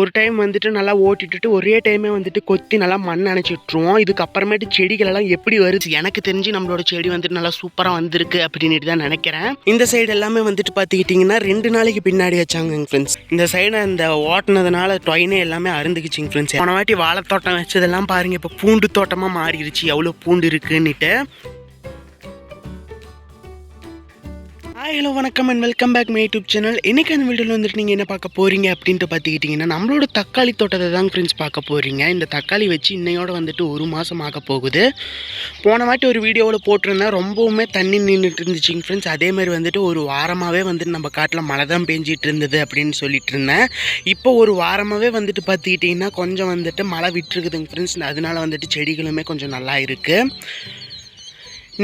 ஒரு டைம் வந்துட்டு நல்லா ஓட்டிட்டு ஒரே டைமே வந்துட்டு கொத்தி நல்லா மண் அணைச்சி விட்டுருவோம் இதுக்கப்புறமேட்டு செடிகளெல்லாம் எப்படி வருது? எனக்கு தெரிஞ்சு நம்மளோட செடி வந்துட்டு நல்லா சூப்பராக வந்திருக்கு அப்படின்ட்டு தான் நினைக்கிறேன். இந்த சைடு எல்லாமே வந்துட்டு பார்த்துக்கிட்டிங்கன்னா ரெண்டு நாளைக்கு பின்னாடி வச்சாங்க ஃப்ரெண்ட்ஸ் இந்த சைடு அந்த ஓட்டினதுனால டொயினே எல்லாமே அருந்துக்குச்சிங்க ஃப்ரெண்ட்ஸ் போன வாட்டி வாழைத்தோட்டம் வச்சதெல்லாம் பாருங்க இப்போ பூண்டு தோட்டமாக மாறிடுச்சு. எவ்வளோ பூண்டு இருக்குன்னுட்டு. ஹாய் ஹலோ வணக்கம் and welcome back my YouTube channel இன்றைக்கி அந்த வீடியோவில் வந்துட்டு நீங்கள் என்ன பார்க்க போகிறீங்க அப்படின்ட்டு பார்த்துக்கிட்டிங்கன்னா நம்மளோட தக்காளி தோட்டத்தை தான் ஃப்ரெண்ட்ஸ் பார்க்க போகிறீங்க இந்த தக்காளி வச்சு இன்னையோட வந்துட்டு ஒரு மாதம் ஆக போகுது. போன வாட்டி ஒரு வீடியோவில் போட்டிருந்தேன். ரொம்பவுமே தண்ணி நின்றுட்டு இருந்துச்சுங்க ஃப்ரெண்ட்ஸ் அதே மாதிரி வந்துட்டு ஒரு வாரமாகவே வந்துட்டு நம்ம காட்டில் மழை தான் பெஞ்சிட்டு இருந்தது அப்படின்னு சொல்லிட்டு இருந்தேன். இப்போ ஒரு வாரமாகவே வந்துட்டு பார்த்துக்கிட்டிங்கன்னா கொஞ்சம் வந்துட்டு மழை விட்டுருக்குதுங்க ஃப்ரெண்ட்ஸ் அதனால வந்துட்டு செடிகளுமே கொஞ்சம் நல்லா இருக்குது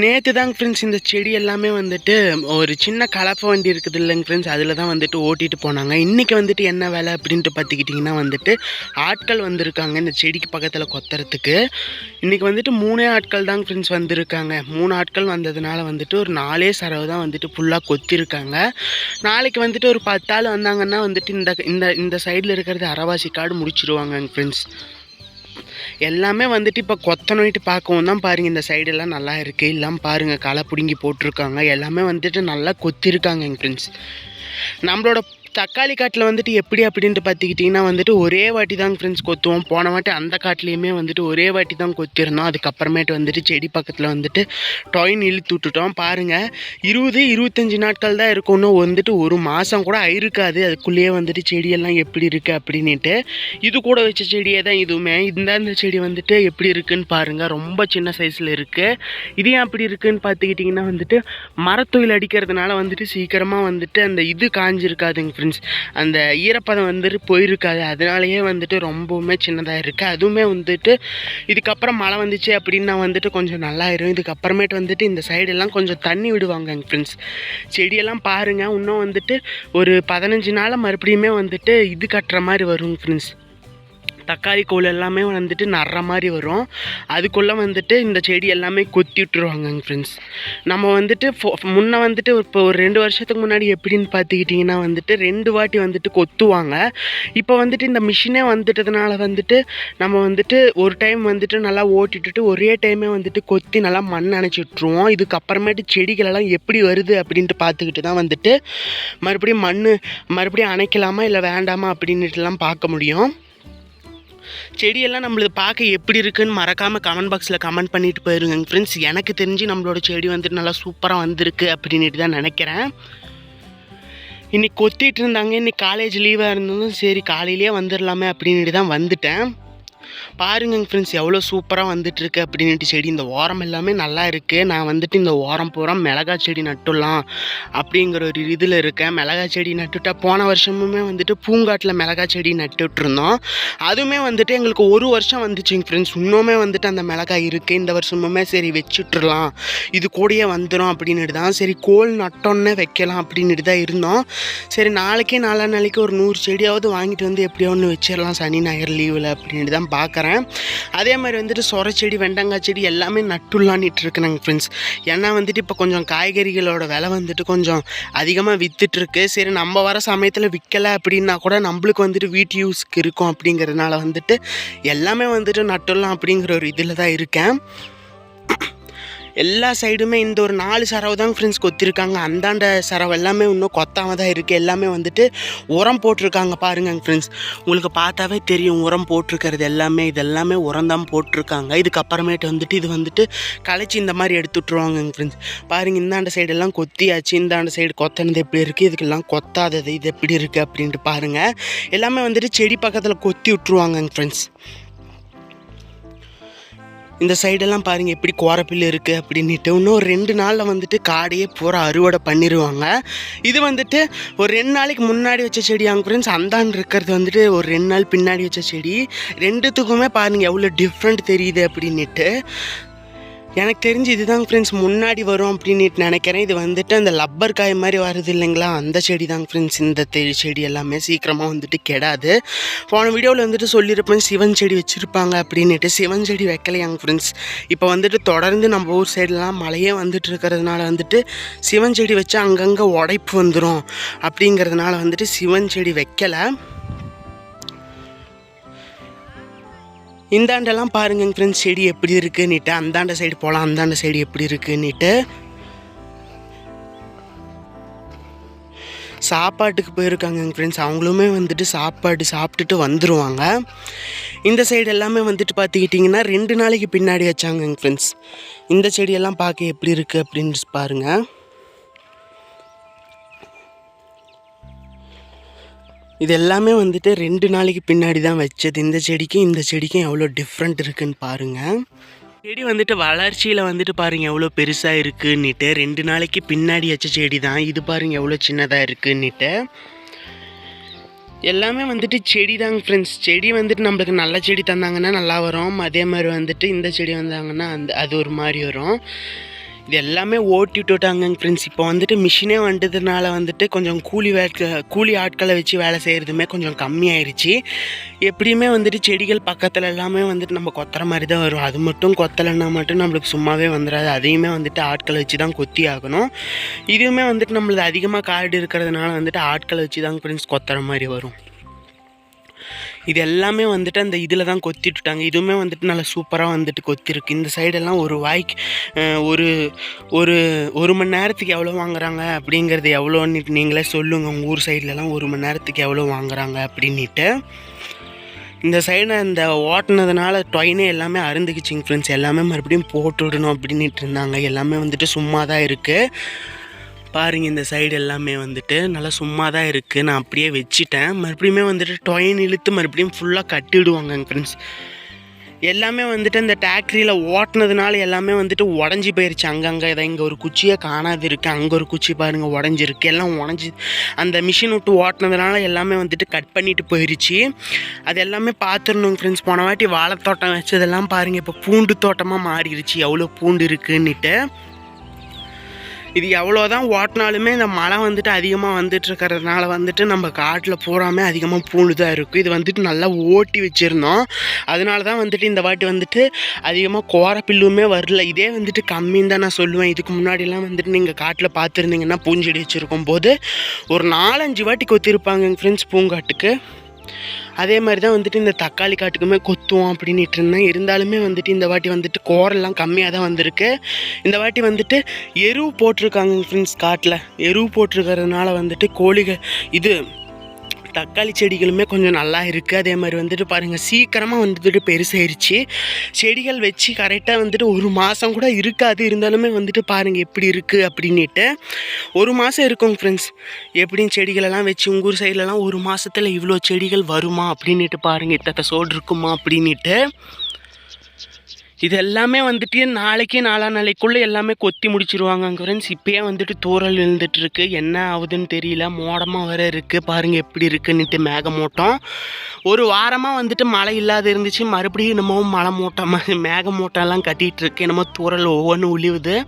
நேற்று தாங்க ஃப்ரெண்ட்ஸ் இந்த செடி எல்லாமே வந்துட்டு ஒரு சின்ன கலப்பை வண்டி இருக்குது இல்லைங்க ஃப்ரெண்ட்ஸ் அதில் தான் வந்துட்டு ஓட்டிகிட்டு போனாங்க. இன்றைக்கி வந்துட்டு என்ன வேலை அப்படின்ட்டு பார்த்துக்கிட்டிங்கன்னா வந்துட்டு ஆட்கள் வந்திருக்காங்க இந்த செடிக்கு பக்கத்தில் கொத்துறதுக்கு. இன்றைக்கி வந்துட்டு மூணே ஆட்கள் தாங்க ஃப்ரெண்ட்ஸ் வந்திருக்காங்க. மூணு ஆட்கள் வந்ததுனால வந்துட்டு ஒரு நாலே சரவு தான் வந்துட்டு ஃபுல்லாக கொத்திருக்காங்க. நாளைக்கு வந்துட்டு ஒரு பத்தாள் வந்தாங்கன்னா வந்துட்டு இந்த இந்த இந்த சைடில் இருக்கிறது அரவாசி காடு முடிச்சிருவாங்க ஃப்ரெண்ட்ஸ் எல்லாமே வந்துட்டு இப்போ கொத்தனோயிட்டு பார்க்கவும் தான் பாருங்க இந்த சைடெல்லாம் நல்லா இருக்குது எல்லாம் பாருங்கள் களை பிடுங்கி போட்டிருக்காங்க. எல்லாமே வந்துட்டு நல்லா கொத்திருக்காங்க என் ஃப்ரெண்ட்ஸ் நம்மளோட தக்காளி காட்டில் வந்துட்டு எப்படி அப்படின்ட்டு பார்த்துக்கிட்டிங்கன்னா வந்துட்டு ஒரே வாட்டி தான் ஃப்ரெண்ட்ஸ் கொத்துவோம். போன வாட்டி அந்த காட்டிலையுமே வந்துட்டு ஒரே வாட்டி தான் கொத்திருந்தோம். அதுக்கப்புறமேட்டு வந்துட்டு செடி பக்கத்தில் வந்துட்டு டொயின் இழுத்து விட்டுட்டோம் பாருங்கள் இருபது இருபத்தஞ்சி நாட்கள் தான் இருக்கும். இன்னும் வந்துட்டு ஒரு மாதம் கூட இருக்காது அதுக்குள்ளேயே வந்துட்டு செடியெல்லாம் எப்படி இருக்குது அப்படின்ட்டு இது கூட வச்ச செடியே தான் இதுவுமே. இந்த செடி வந்துட்டு எப்படி இருக்குன்னு பாருங்கள் ரொம்ப சின்ன சைஸில் இருக்குது இது ஏன் அப்படி இருக்குன்னு பார்த்துக்கிட்டிங்கன்னா வந்துட்டு மரத்தொழில் அடிக்கிறதுனால வந்துட்டு சீக்கிரமாக வந்துட்டு அந்த இது காஞ்சிருக்காதுங்க ஃப்ரெண்ட்ஸ் அந்த ஈரப்பதம் வந்துட்டு போயிருக்காது. அதனாலேயே வந்துட்டு ரொம்பவுமே சின்னதாக இருக்குது அதுவுமே வந்துட்டு இதுக்கப்புறம் மழை வந்துச்சு அப்படின்னா வந்துட்டு கொஞ்சம் நல்லாயிரும். இதுக்கப்புறமேட்டு வந்துட்டு இந்த சைடெல்லாம் கொஞ்சம் தண்ணி விடுவாங்க ஃப்ரெண்ட்ஸ் செடியெல்லாம் பாருங்கள் இன்னும் வந்துட்டு ஒரு பதினஞ்சு நாள் மறுபடியுமே வந்துட்டு இது கட்டுற மாதிரி வரும் ஃப்ரெண்ட்ஸ் தக்காளி கோல் எல்லாமே வந்துட்டு நடுற மாதிரி வரும். அதுக்குள்ளே வந்துட்டு இந்த செடி எல்லாமே கொத்தி விட்டுருவாங்க ஃப்ரெண்ட்ஸ் நம்ம வந்துட்டு ஃபோ- வந்துட்டு இப்போ ஒரு ரெண்டு வருஷத்துக்கு முன்னாடி எப்படின்னு பார்த்துக்கிட்டிங்கன்னா வந்துட்டு ரெண்டு வாட்டி வந்துட்டு கொத்துவாங்க. இப்போ வந்துட்டு இந்த மிஷினே வந்துட்டதுனால வந்துட்டு நம்ம வந்துட்டு ஒரு டைம் வந்துட்டு நல்லா ஓட்டிட்டுட்டு ஒரே டைமே வந்துட்டு கொத்தி நல்லா மண் அணைச்சி விட்ருவோம் இதுக்கப்புறமேட்டு செடிகளெல்லாம் எப்படி வருது அப்படின்ட்டு பார்த்துக்கிட்டு தான் வந்துட்டு மறுபடியும் மண் மறுபடியும் அணைக்கலாமா இல்லை வேண்டாமா அப்படின்ட்டுலாம் பார்க்க முடியும். செடியெல்லாம் நம்மளுக்கு பார்க்க எப்படி இருக்குன்னு மறக்காமல் கமெண்ட் பாக்ஸில் கமெண்ட் பண்ணிட்டு போயிருங்க. ஃப்ரெண்ட்ஸ் எனக்கு தெரிஞ்சு நம்மளோட செடி வந்துட்டு நல்லா சூப்பராக வந்திருக்கு அப்படின்ட்டு தான் நினைக்கிறேன். இன்றைக்கி கொத்திட்டு இருந்தாங்க இன்றைக்கி காலேஜ் லீவாக இருந்ததும் சரி காலையிலேயே வந்துடலாமே அப்படின்ட்டு தான் வந்துட்டேன். பாருங்க ஃப்ரெண்ட்ஸ் எவ்வளோ சூப்பராக வந்துட்டுருக்கு அப்படின்ட்டு செடி. இந்த ஓரம் எல்லாமே நல்லா இருக்குது நான் வந்துட்டு இந்த ஓரம் பூரா மிளகா செடி நட்டுடலாம் அப்படிங்கிற ஒரு இதில் இருக்கேன். மிளகா செடி நட்டுட்டா போன வருஷமுமே வந்துட்டு பூங்காட்டில் மிளகா செடி நட்டுட்ருந்தோம் அதுவுமே வந்துட்டு எங்களுக்கு ஒரு வருஷம் வந்துச்சுங்க ஃப்ரெண்ட்ஸ் இன்னுமே வந்துட்டு அந்த மிளகாய் இருக்குது இந்த வருஷமுமே சரி வச்சுட்றலாம் இது கூடயே வந்துடும் அப்படின்னுட்டு தான். சரி கோல் நட்டோன்னே வைக்கலாம் அப்படின்னுட்டு தான் இருந்தோம். சரி நாளைக்கே நாலா நாளைக்கு ஒரு நூறு செடியாவது வாங்கிட்டு வந்து எப்படியோ ஒன்று வச்சிடலாம் சனி ஞாயிறு லீவில் அப்படின்ட்டு தான் பார்க்குறேன். அதே மாதிரி வந்துட்டு சொர செடி வெண்டங்காய் செடி எல்லாமே நட்டுலான்ட்டு இருக்கிறாங்க ஃப்ரெண்ட்ஸ் ஏன்னா வந்துட்டு இப்போ கொஞ்சம் காய்கறிகளோட விலை வந்துட்டு கொஞ்சம் அதிகமாக விற்றுட்டுருக்கு சரி நம்ம வர சமயத்தில் விற்கலை அப்படின்னா கூட நம்மளுக்கு வந்துட்டு வீட்டு யூஸ்க்கு இருக்கும் அப்படிங்கிறதுனால வந்துட்டு எல்லாமே வந்துட்டு நட்டுடலாம் அப்படிங்கிற ஒரு இதில் தான் இருக்கேன். எல்லா சைடுமே இந்த ஒரு நாலு சரவை தான் ஃப்ரெண்ட்ஸ் கொத்திருக்காங்க. அந்தாண்ட சரவை எல்லாமே இன்னும் கொத்தாம தான் இருக்குது எல்லாமே வந்துட்டு உரம் போட்டிருக்காங்க பாருங்க ஃப்ரெண்ட்ஸ் உங்களுக்கு பார்த்தாவே தெரியும் உரம் போட்டிருக்கிறது எல்லாமே இது எல்லாமே உரம் தான் போட்டிருக்காங்க. இதுக்கப்புறமேட்டு வந்துட்டு இது வந்துட்டு களைச்சி இந்த மாதிரி எடுத்து விட்ருவாங்க ஃப்ரெண்ட்ஸ் பாருங்க இந்தாண்ட சைடெல்லாம் கொத்தியாச்சு. இந்தாண்ட சைடு கொத்தினது எப்படி இருக்குது இதுக்கெல்லாம் கொத்தாதது இது எப்படி இருக்குது அப்படின்ட்டு பாருங்கள் எல்லாமே வந்துட்டு செடி பக்கத்தில் கொத்தி விட்ருவாங்க ஃப்ரெண்ட்ஸ் இந்த சைடெல்லாம் பாருங்கள் எப்படி கோரப்பில் இருக்குது அப்படின்ட்டு இன்னும் ஒரு ரெண்டு நாளில் வந்துட்டு காடையே பூரா அறுவடை பண்ணிடுவாங்க இது வந்துட்டு ஒரு ரெண்டு நாளைக்கு முன்னாடி வச்ச செடி அங்கே ஃப்ரெண்ட்ஸ் அந்தான் இருக்கிறது வந்துட்டு ஒரு ரெண்டு நாள் பின்னாடி வச்ச செடி. ரெண்டுத்துக்குமே பாருங்கள் எவ்வளோ டிஃப்ரெண்ட் தெரியுது அப்படின்ட்டு எனக்கு தெரிஞ்சு இதுதாங்க ஃப்ரெண்ட்ஸ் முன்னாடி வரும் அப்படின்னு நினைக்கிறேன். இது வந்துட்டு அந்த லப்பர் காய் மாதிரி வருது இல்லைங்களா? அந்த செடி தாங்க ஃப்ரெண்ட்ஸ் இந்த தெ- செடி எல்லாமே சீக்கிரமாக வந்துட்டு கெடாது. போன வீடியோவில் வந்துட்டு சொல்லியிருப்பேன் சிவன் செடி வச்சுருப்பாங்க அப்படின்னுட்டு. சிவன் செடி வைக்கலையாங்க ஃப்ரெண்ட்ஸ் இப்போ வந்துட்டு தொடர்ந்து நம்ம ஊர் சைடெலாம் மழையே வந்துட்டு இருக்கிறதுனால வந்துட்டு சிவன் செடி வச்சு அங்கங்கே உடைப்பு வந்துடும் அப்படிங்கிறதுனால வந்துட்டு சிவன் செடி வைக்கலை. இந்தாண்டெல்லாம் பாருங்க ஃப்ரெண்ட்ஸ் செடி எப்படி இருக்குன்னுட்டு அந்தாண்ட சைடு போகலாம் அந்தாண்ட சைடு எப்படி இருக்குன்னுட்டு. சாப்பாட்டுக்கு போயிருக்காங்க எங்கள் ஃப்ரெண்ட்ஸ் அவங்களுமே வந்துட்டு சாப்பாடு சாப்பிட்டுட்டு வந்துடுவாங்க இந்த சைடு எல்லாமே வந்துட்டு பார்த்துக்கிட்டிங்கன்னா ரெண்டு நாளைக்கு பின்னாடி வச்சாங்க எங்கள் ஃப்ரெண்ட்ஸ் இந்த செடியெல்லாம் பார்க்க எப்படி இருக்குது அப்படின்னு பாருங்கள் இது எல்லாமே வந்துட்டு ரெண்டு நாளைக்கு பின்னாடி தான் வச்சது. இந்த செடிக்கும் இந்த செடிக்கும் எவ்வளோ டிஃப்ரெண்ட் இருக்குன்னு பாருங்கள் செடி வந்துட்டு வளர்ச்சியில் வந்துட்டு பாருங்கள் எவ்வளோ பெருசாக இருக்குன்னுட்டு ரெண்டு நாளைக்கு பின்னாடி வச்ச செடி தான் இது பாருங்கள் எவ்வளோ சின்னதாக இருக்குன்னுட்டு. எல்லாமே வந்துட்டு செடி தாங்க ஃப்ரெண்ட்ஸ் செடி வந்துட்டு நம்மளுக்கு நல்ல செடி தந்தாங்கன்னா நல்லா வரும். அதே மாதிரி வந்துட்டு இந்த செடி வந்தாங்கன்னா அந்த அது ஒரு மாதிரி வரும். இது எல்லாமே ஓட்டி விட்டுட்டாங்க ஃப்ரெண்ட்ஸ் இப்போ வந்துட்டு மிஷினே வந்ததுனால வந்துட்டு கொஞ்சம் கூலி வேட்க கூலி ஆட்களை வச்சு வேலை செய்கிறதுமே கொஞ்சம் கம்மியாயிருச்சு. எப்படியுமே வந்துட்டு செடிகள் பக்கத்தில் எல்லாமே வந்துட்டு நம்ம கொத்துற மாதிரி தான் வரும். அது மட்டும் கொத்தலைன்னா மட்டும் நம்மளுக்கு சும்மாவே வந்துடாது. அதையுமே வந்துட்டு ஆட்களை வச்சு தான் கொத்தி ஆகணும். இதுவுமே வந்துட்டு நம்மளது அதிகமாக காடு இருக்கிறதுனால வந்துட்டு ஆட்களை வச்சு தான் ஃப்ரெண்ட்ஸ் கொத்துற மாதிரி வரும். இது எல்லாமே வந்துட்டு அந்த இதில் தான் கொத்திட்டுட்டாங்க இதுவுமே வந்துட்டு நல்லா சூப்பராக வந்துட்டு கொத்திருக்கு. இந்த சைடெல்லாம் ஒரு வாய்க்கு ஒரு ஒரு ஒரு மணி நேரத்துக்கு எவ்வளோ வாங்குறாங்க அப்படிங்கிறது எவ்வளோன்னு நீங்களே சொல்லுங்கள் உங்கள் ஊர் சைட்லலாம் ஒரு மணி நேரத்துக்கு எவ்வளோ வாங்குறாங்க அப்படின்ட்டு இந்த சைடு அந்த ஓட்டினதுனால டொயினே எல்லாமே அருந்துக்குச்சிங்க ஃப்ரெண்ட்ஸ் எல்லாமே மறுபடியும் போட்டு விடணும் அப்படின்ட்டு இருந்தாங்க. எல்லாமே வந்துட்டு சும்மா தான் இருக்குது பாருங்க இந்த சைடு எல்லாமே வந்துட்டு நல்லா சும்மா தான் இருக்குது நான் அப்படியே வச்சுட்டேன். மறுபடியுமே வந்துட்டு டொயின் இழுத்து மறுபடியும் ஃபுல்லாக கட்டிடுவாங்க ஃப்ரெண்ட்ஸ் எல்லாமே வந்துட்டு இந்த டேக்ரியில் ஓட்டினதுனால எல்லாமே வந்துட்டு உடஞ்சி போயிருச்சு. அங்கங்கே இதை இங்கே ஒரு குச்சியே காணாது இருக்குது அங்கே ஒரு குச்சி பாருங்கள் உடஞ்சிருக்கு. எல்லாம் உடஞ்சி அந்த மிஷின் விட்டு ஓட்டினதுனால எல்லாமே வந்துட்டு கட் பண்ணிட்டு போயிருச்சு. அது எல்லாமே பார்த்துடணும் ஃப்ரெண்ட்ஸ் போன வாட்டி வாழைத்தோட்டம் வச்சதெல்லாம் பாருங்கள் இப்போ பூண்டு தோட்டமாக மாறிடுச்சு எவ்வளோ பூண்டு இருக்குன்னுட்டு. இது எவ்வளோ தான் ஓட்டினாலுமே இந்த மழை வந்துட்டு அதிகமாக வந்துட்டு இருக்கிறதுனால வந்துட்டு நம்ம காட்டில் பூராமே அதிகமாக பூண்டு தான் இருக்கும் இது வந்துட்டு நல்லா ஓட்டி வச்சுருந்தோம். அதனால தான் வந்துட்டு இந்த வாட்டி வந்துட்டு அதிகமாக கோர பில்லுமே வரல. இதே வந்துட்டு கம்மின்னு தான் நான் சொல்லுவேன். இதுக்கு முன்னாடிலாம் வந்துட்டு நீங்கள் காட்டில் பார்த்துருந்தீங்கன்னா பூஞ்செடி வச்சுருக்கும் போது ஒரு நாலஞ்சு வாட்டி கொத்திருப்பாங்க ஃப்ரெண்ட்ஸ் பூங்காட்டுக்கு. அதே மாதிரி தான் வந்துட்டு இந்த தக்காளி காட்டுக்குமே கொத்துவோம் அப்படின்ட்டு இருந்தேன். இருந்தாலுமே வந்துட்டு இந்த வாட்டி வந்துட்டு கோரெல்லாம் கம்மியாக தான் வந்திருக்கு. இந்த வாட்டி வந்துட்டு எருவு போட்டிருக்காங்க ஃப்ரெண்ட்ஸ் காட்டில். எருவு போட்டிருக்கிறதுனால வந்துட்டு கோழிகள் இது தக்காளி செடிகளுமே கொஞ்சம் நல்லா இருக்குது அதே மாதிரி வந்துட்டு பாருங்கள் சீக்கிரமாக வந்துட்டு பெருசாயிருச்சு. செடிகள் வச்சு கரெக்டாக வந்துட்டு ஒரு மாதம் கூட இருக்காது. இருந்தாலுமே வந்துட்டு பாருங்கள் எப்படி இருக்குது அப்படின்ட்டு ஒரு மாதம் இருக்கும் ஃப்ரெண்ட்ஸ் எப்படின்னு செடிகளெல்லாம் வச்சு உங்கள் ஊர் சைட்லலாம் ஒரு மாதத்தில் இவ்வளோ செடிகள் வருமா அப்படின்ட்டு பாருங்கள் இத்தத்தை சோடு இருக்குமா அப்படின்ட்டு இது எல்லாமே வந்துட்டு நாளைக்கு நாலா நாளைக்குள்ளே எல்லாமே கொத்தி முடிச்சிருவாங்க அங்கே ஃப்ரெண்ட்ஸ் இப்போயே வந்துட்டு தூரல் விழுந்துட்டு என்ன ஆகுதுன்னு தெரியல. மோடமாக வேறு இருக்குது பாருங்கள் எப்படி இருக்குன்னுட்டு மேகமூட்டம் ஒரு வாரமாக வந்துட்டு மழை இல்லாத இருந்துச்சு. மறுபடியும் என்னமோ மழை மூட்டம் மேகமூட்டம்லாம் கட்டிகிட்டு இருக்கு என்னமோ தூரல் ஒவ்வொன்றும் உழிவுது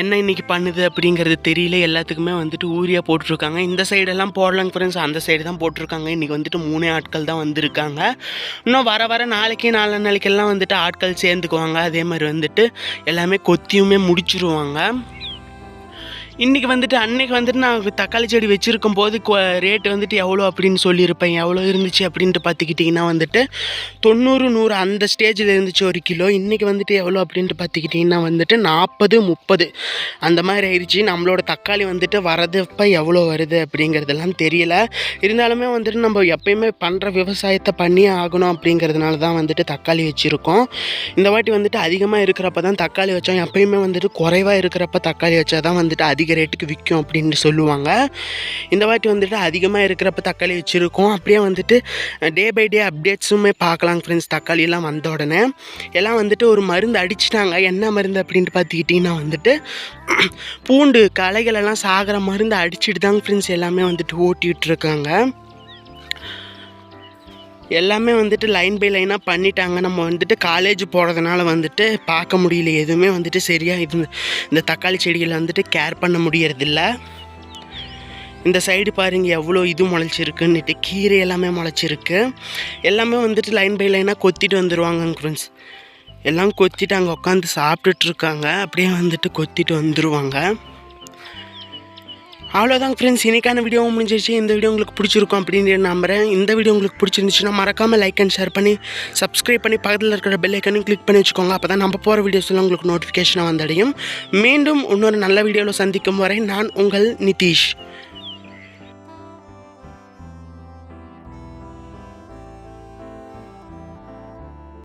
என்ன இன்றைக்கி பண்ணுது அப்படிங்கிறது தெரியல. எல்லாத்துக்குமே வந்துட்டு ஊரியா போட்டிருக்காங்க. இந்த சைடெல்லாம் போடலாங்க ஃப்ரெண்ட்ஸ் அந்த சைடு தான் போட்டிருக்காங்க. இன்றைக்கி வந்துட்டு மூணே ஆட்கள் தான் வந்திருக்காங்க. இன்னும் வர வர நாளைக்கு நாலு நாளைக்கெல்லாம் வந்துட்டு ஆட்கள் சேர்ந்துக்குவாங்க. அதே மாதிரி வந்துட்டு எல்லாமே கொத்தியுமே முடிச்சிருவாங்க. இன்றைக்கி வந்துட்டு அன்னைக்கு வந்துட்டு நான் தக்காளி செடி வச்சுருக்கும் போது ரேட்டு வந்துட்டு எவ்வளோ அப்படின்னு சொல்லியிருப்பேன். எவ்வளோ இருந்துச்சு அப்படின்ட்டு பார்த்துக்கிட்டிங்கன்னா வந்துட்டு தொண்ணூறு நூறு அந்த ஸ்டேஜில் இருந்துச்சு ஒரு கிலோ. இன்றைக்கி வந்துட்டு எவ்வளோ அப்படின்ட்டு பார்த்துக்கிட்டிங்கன்னா வந்துட்டு நாற்பது முப்பது. அந்த மாதிரி ஆயிடுச்சு. நம்மளோட தக்காளி வந்துட்டு வரதுப்போ எவ்வளோ வருது அப்படிங்கிறதெல்லாம் தெரியல. இருந்தாலுமே வந்துட்டு நம்ம எப்பயுமே பண்ணுற விவசாயத்தை பண்ணியே ஆகணும் அப்படிங்கிறதுனால தான் வந்துட்டு தக்காளி வச்சுருக்கோம். இந்த வாட்டி வந்துட்டு அதிகமாக இருக்கிறப்ப தான் தக்காளி வச்சோம். எப்பயுமே வந்துட்டு குறைவாக இருக்கிறப்ப தக்காளி வச்சா தான் வந்துட்டு அதிக ரேட்டுக்கு விற்கும் அப்படின்னு சொல்லுவாங்க. இந்த வாட்டி வந்துட்டு அதிகமாக இருக்கிறப்ப தக்காளி வச்சுருக்கோம். அப்படியே வந்துட்டு டே பை டே அப்டேட்ஸுமே பார்க்கலாம் ஃப்ரெண்ட்ஸ் தக்காளியெல்லாம் வந்த உடனே. எல்லாம் வந்துட்டு ஒரு மருந்து அடிச்சிட்டாங்க. என்ன மருந்து அப்படின்ட்டு பார்த்துக்கிட்டிங்கன்னா வந்துட்டு பூண்டு களைகளெல்லாம் சாகிற மருந்து அடிச்சுட்டு தாங்க ஃப்ரெண்ட்ஸ் எல்லாமே வந்துட்டு ஓட்டிகிட்டு இருக்காங்க. எல்லாமே வந்துட்டு லைன் பை லைனாக பண்ணிட்டாங்க. நம்ம வந்துட்டு காலேஜ் போகிறதுனால வந்துட்டு பார்க்க முடியல. எதுவுமே வந்துட்டு சரியாக இது இந்த தக்காளி செடிகளை வந்துட்டு கேர் பண்ண முடியறதில்ல. இந்த சைடு பாருங்க எவ்வளோ இது முளைச்சிருக்குன்னுட்டு கீரை எல்லாமே முளைச்சிருக்கு. எல்லாமே வந்துட்டு லைன் பை லைனாக கொத்திட்டு வந்துடுவாங்க ஃப்ரெண்ட்ஸ் எல்லாம் கொத்திட்டு அங்கே உட்காந்து சாப்பிட்டுட்ருக்காங்க அப்படியே வந்துட்டு கொத்திட்டு வந்துடுவாங்க அவ்வளோதான் ஃப்ரெண்ட்ஸ் இன்னைக்கான வீடியோ முடிஞ்சிருச்சு. இந்த வீடியோ உங்களுக்கு பிடிச்சிருக்கும் அப்படின்னு நம்புறேன். இந்த வீடியோ உங்களுக்கு பிடிச்சிருந்துச்சுன்னா மறக்காமல் லைக் அண்ட் ஷேர் பண்ணி சப்ஸ்கிரைப் பண்ணி பக்கத்தில் இருக்கிற பெல் ஐக்கனையும் கிளிக் பண்ணி வச்சுக்கோங்க. அப்போ தான் நம்ம போகிற வீடியோஸ்லாம் உங்களுக்கு நோட்டிஃபிகேஷனாக வந்தடையும். மீண்டும் இன்னொரு நல்ல வீடியோவில் சந்திக்கும் வரை நான் உங்கள் நிதிஷ்.